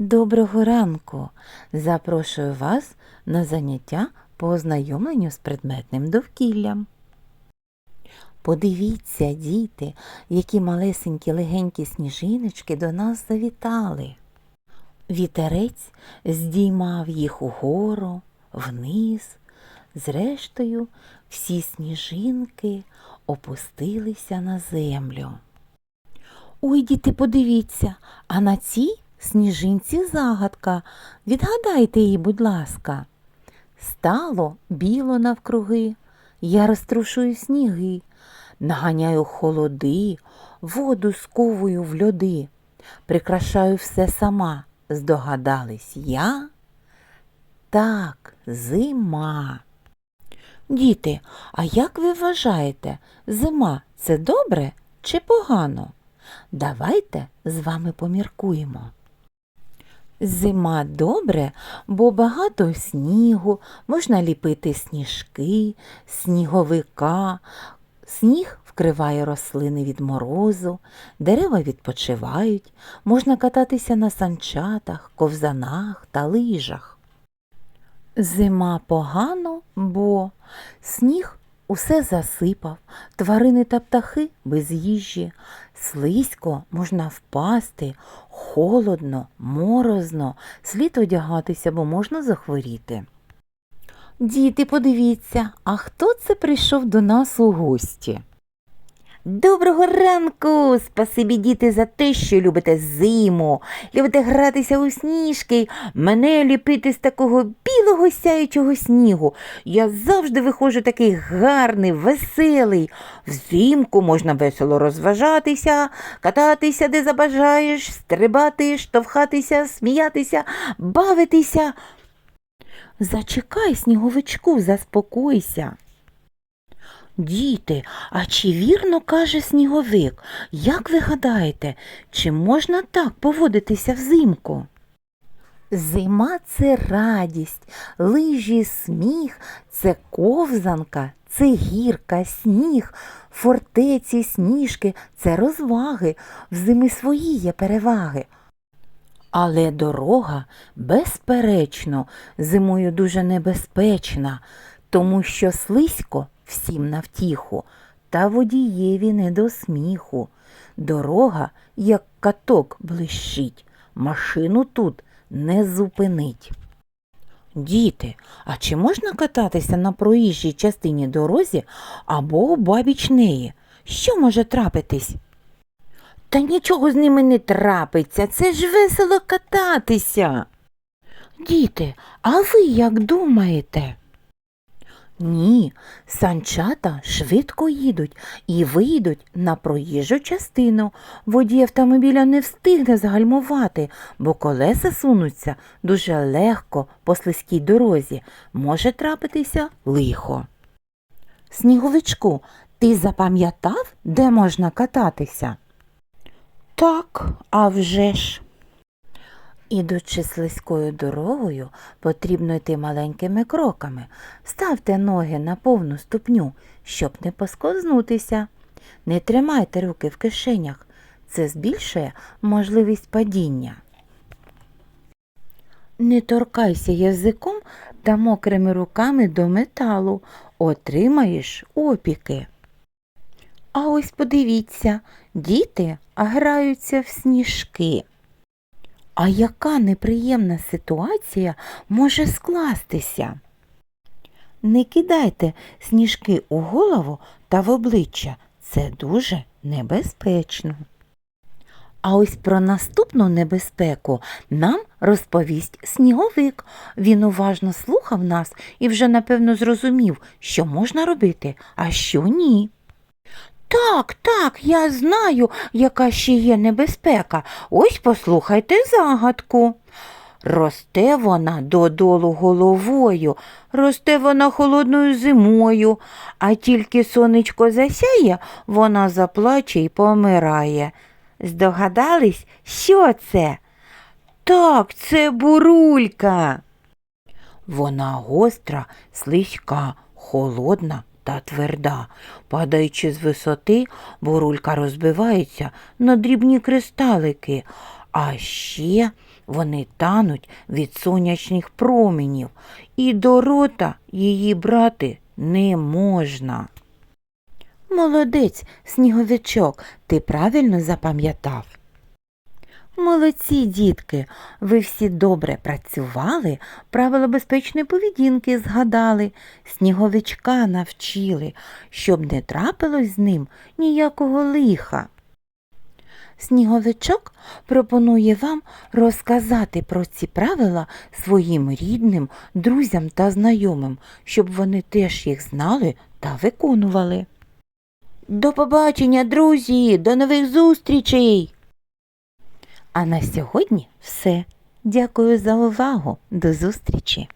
Доброго ранку! Запрошую вас на заняття по ознайомленню з предметним довкіллям. Подивіться, діти, які малесенькі легенькі сніжиночки до нас завітали. Вітерець здіймав їх угору, вниз. Зрештою, всі сніжинки опустилися на землю. Ой, діти, подивіться, а на цій сніжинці загадка. Відгадайте її, будь ласка. Стало біло навкруги, я розтрушую сніги, наганяю холоди, воду сковую в льоди, прикрашаю все сама, здогадались я? Так, зима. Діти, а як ви вважаєте, зима це добре чи погано? Давайте з вами поміркуємо. Зима добре, бо багато снігу, можна ліпити сніжки, сніговика. Сніг вкриває рослини від морозу, дерева відпочивають, можна кататися на санчатах, ковзанах та лижах. Зима погано, бо сніг усе засипав, тварини та птахи без їжі, слизько можна впасти, холодно, морозно, слід одягатися, бо можна захворіти. Діти, подивіться, а хто це прийшов до нас у гості? Доброго ранку! Спасибі, діти, за те, що любите зиму, любите гратися у сніжки, мене ліпити з такого білого сяючого снігу. Я завжди виходжу такий гарний, веселий. Взимку можна весело розважатися, кататися, де забажаєш, стрибати, штовхатися, сміятися, бавитися. Зачекай, сніговичку, заспокойся. Діти, а чи вірно каже сніговик? Як ви гадаєте, чи можна так поводитися взимку? Зима це радість, лижі, сміх, це ковзанка, це гірка, сніг, фортеці, сніжки, це розваги, в зими свої є переваги. Але дорога, безперечно, зимою дуже небезпечна, тому що слизько всім на втіху, та водієві не до сміху. Дорога, як каток, блищить, машину тут не зупинить. Діти, а чи можна кататися на проїжджій частині дорозі або обабіч неї? Що може трапитись? Та нічого з ними не трапиться, це ж весело кататися. Діти, а ви як думаєте? Ні, санчата швидко їдуть і вийдуть на проїжджу частину. Водій автомобіля не встигне загальмувати, бо колеса сунуться дуже легко по слизькій дорозі. Може трапитися лихо. Сніговичку, ти запам'ятав, де можна кататися? Так, а вже ж. Ідучи слизькою дорогою, потрібно йти маленькими кроками. Ставте ноги на повну ступню, щоб не поскознутися. Не тримайте руки в кишенях. Це збільшує можливість падіння. Не торкайся язиком та мокрими руками до металу. Отримаєш опіки. А ось подивіться, діти граються в сніжки. А яка неприємна ситуація може скластися? Не кидайте сніжки у голову та в обличчя. Це дуже небезпечно. А ось про наступну небезпеку нам розповість сніговик. Він уважно слухав нас і вже напевно зрозумів, що можна робити, а що ні. Так, так, я знаю, яка ще є небезпека. Ось послухайте загадку. Росте вона додолу головою, росте вона холодною зимою, а тільки сонечко засяє, вона заплаче й помирає. Здогадались, що це? Так, це бурулька. Вона гостра, слизька, холодна та тверда. Падаючи з висоти, бурулька розбивається на дрібні кристалики, а ще вони тануть від сонячних промінів, і до рота її брати не можна. Молодець, сніговичок, ти правильно запам'ятав. Молодці, дітки, ви всі добре працювали, правила безпечної поведінки згадали, сніговичка навчили, щоб не трапилось з ним ніякого лиха. Сніговичок пропонує вам розказати про ці правила своїм рідним, друзям та знайомим, щоб вони теж їх знали та виконували. До побачення, друзі, до нових зустрічей! А на сьогодні все. Дякую за увагу. До зустрічі!